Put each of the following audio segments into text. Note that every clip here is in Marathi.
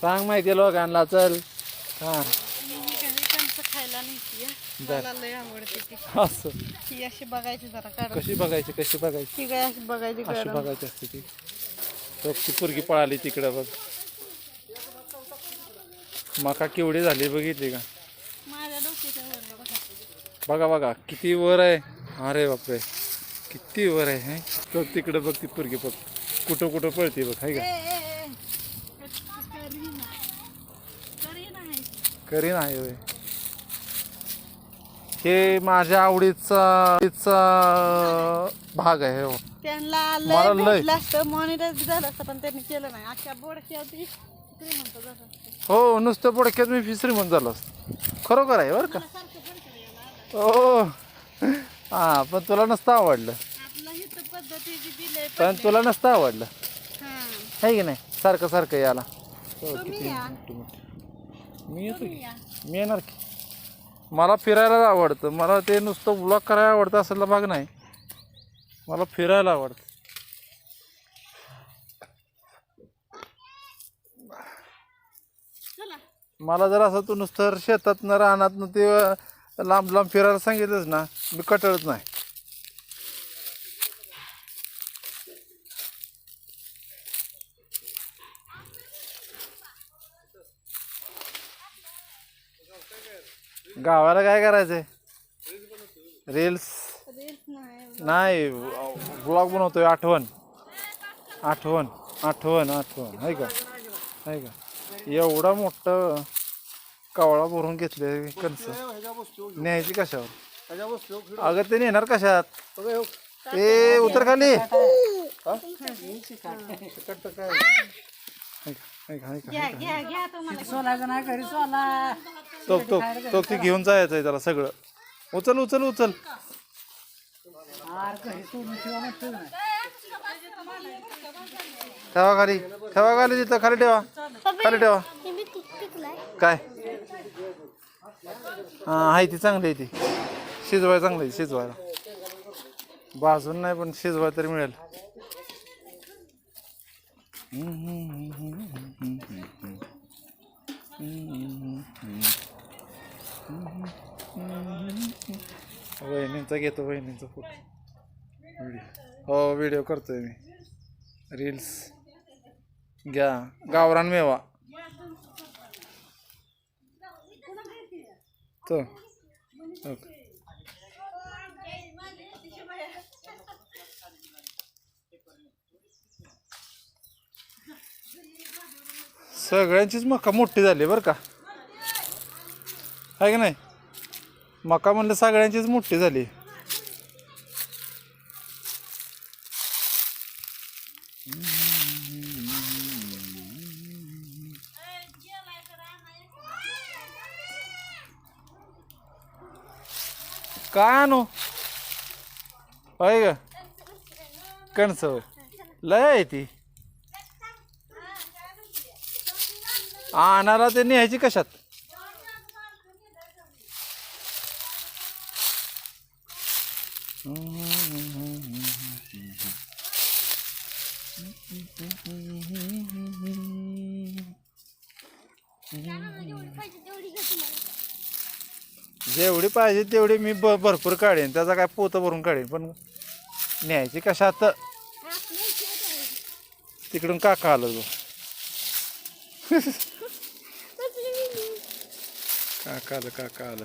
सांग माहिती लोकांना चल. हा खायला ती. अशी बघायची जरा कशी बघायची कशी बघायची? काय अशी बघायची अशी काढ बघायची असते ती. तो ती पोरगी पळाली तिकडं बघ. मका केवढी झाली बघितली का? माझ्या डोक्याच्या वर आहे बघा. बघा बघा किती वर आहे. अरे बापरे. किती वर आहे हे? तो तिकडं बघ ती पोरगी बघ. कुठं कुठं पळते बघ हाय का? ए, ए. करीना. करीना आहे. करीन आहे होय. हे माझ्या आवडीचा भाग आहे हो. त्यांना मला लय लय. भेटलं असतं मॉनिटाईज झालं असतं पण त्यांनी केलं नाही. अख्ख्या बोडक्या होती श्रीमंत झालं असतं. हो नुसतं पुडक्यात मी श्रीमंत झालो असतो. खरोखर आहे बरं का. हो. हा पण तुला नसतं आवडलं. आपलं ही तर पद्धती जी दिलंय पण तुला नसतं आवडलं. हा. आहे की नाही? सारखं सारखं याला. हो, तुम्ही किती या. मी येतो की. मी येणार की. मला फिरायला आवडतं. मला ते नुसतं ब्लॉग करायला आवडतं असला भाग नाही. मला फिरायला आवडतं. मला जर असं तू नुसतं शेतातनं रानातनं ते लांब लांब फिरायला सांगितलंच ना मी कटळत नाही. गावाला काय करायचंय? रील्स रील्स नाही नाही ब्लॉग बनवतोय आठवण. आठवण आठवण आठवण. आहे का? आहे का? एवढा मोठं कावळा भरून घेतले कणस. न्यायची कशावर? अगं ते नेणार कशात? ए उतर खाली. हा? सोलायचं नाही घरी सोला. तो तो तो ती घेऊन जायचं आहे त्याला सगळं. उचल उचल उचल. ठेवा ठेवा खाली. ठेवा खाली तिथं खाली ठेवा. खाली ठेवा. काय? हां आहे ती चांगली आहे ती. शिजवाय चांगली आहे शिजवायला. भाजून नाही पण शिजवाय तरी मिळेल. आमचा घेतो बहिणींचा फोटो. व्हिडिओ. हो व्हिडिओ करतोय मी. रील्स. घ्या. गावरान मेवा. तो. ओके. सगळ्यांचीच मका मोठी झाली बरं का. आहे की नाही? मका म्हणलं सगळ्यांचीच मोठी झाली. काय आणू होय ग. कणस लय आहे ती. आणायला ते न्यायची कशात? जेवढी पाहिजे तेवढी मी ब भरपूर काढेन. त्याचा काय पोतं भरून काढेन. पण न्यायची कशात तिकडून काका आलं तो. काका आलं काका आलं.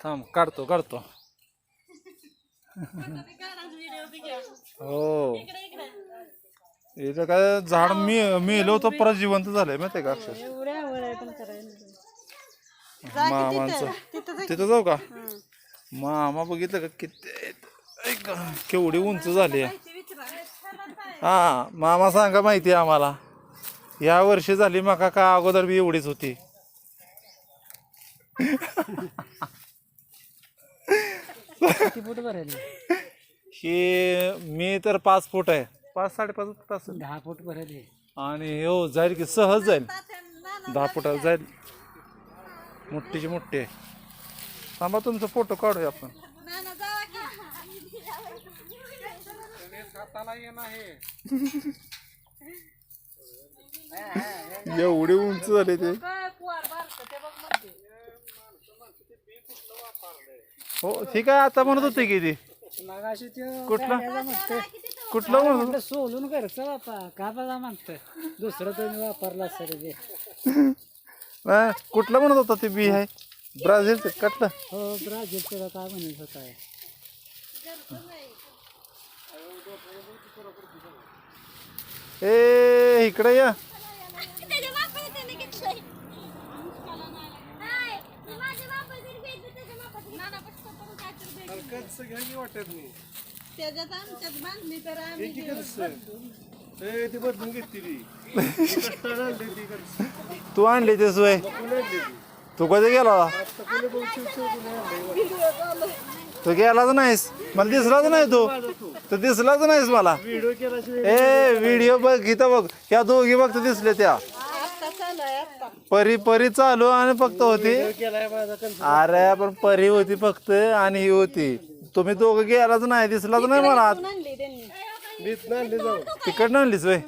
थांब काढतो काढतो. हो. इथं काय झाड मी मेलं होतं परत जिवंत झालंय माहितीये का अक्षर मामांचं. तिथं जाऊ का. मामा बघितलं का किती केवढी उंच झाली. हा मामा सांगा माहिती आहे आम्हाला. या वर्षी झाली मका का अगोदर बी एवढीच होती? किती फूट भरेल? ही मी तर पाच फूट आहे. पाच साडेपाच फूट असेल. दहा फूट भरेल आणि हो जाईल की सहज जाईल. दहा फुटाला जाईल. मोठीची मोठी आहे. थांबा तुमचा फोटो काढूया आपण. ना, ना, जावा की. एवढे उंच झाले ते काय पुवार बारकं, ते बघमध्ये. हो ठीक आहे आता म्हणत होते की ती. मगाशी ते कुठला? कुठलं म्हणत सोलून घरचं बापा का बघा म्हणतोय? दुसरं तुम्ही वापरला असेल ते? कुठलं म्हणत होता ते बी आहे? ब्राझीलचं कटलं हो ब्राझीलचं काय म्हणत होता? ए इकडे या त्याच्या बापाने त्याने घेतलंय नाही ते माझ्या बापाने घेतलं त्याच्या बापाने नाना पटकन करून काय तर भेटलं. त्याच्यात आमच्यात बांधली तर आम्ही तू आणली ते. सोय तू कधी गेला होता? तू गेलाच नाहीस. मला दिसलाच नाही तू. तू दिसलाच नाहीस मला. ए व्हिडिओ बघ इथं बघ. या दोघी फक्त दिसले त्या आत्ता चालू आहे आत्ता परी परी चालू आणि फक्त होती. अरे पण परी होती फक्त आणि ही होती. तुम्ही दोघं गेलाच नाही दिसलाच नाही मला. कोण तिकडनं आणलीच वय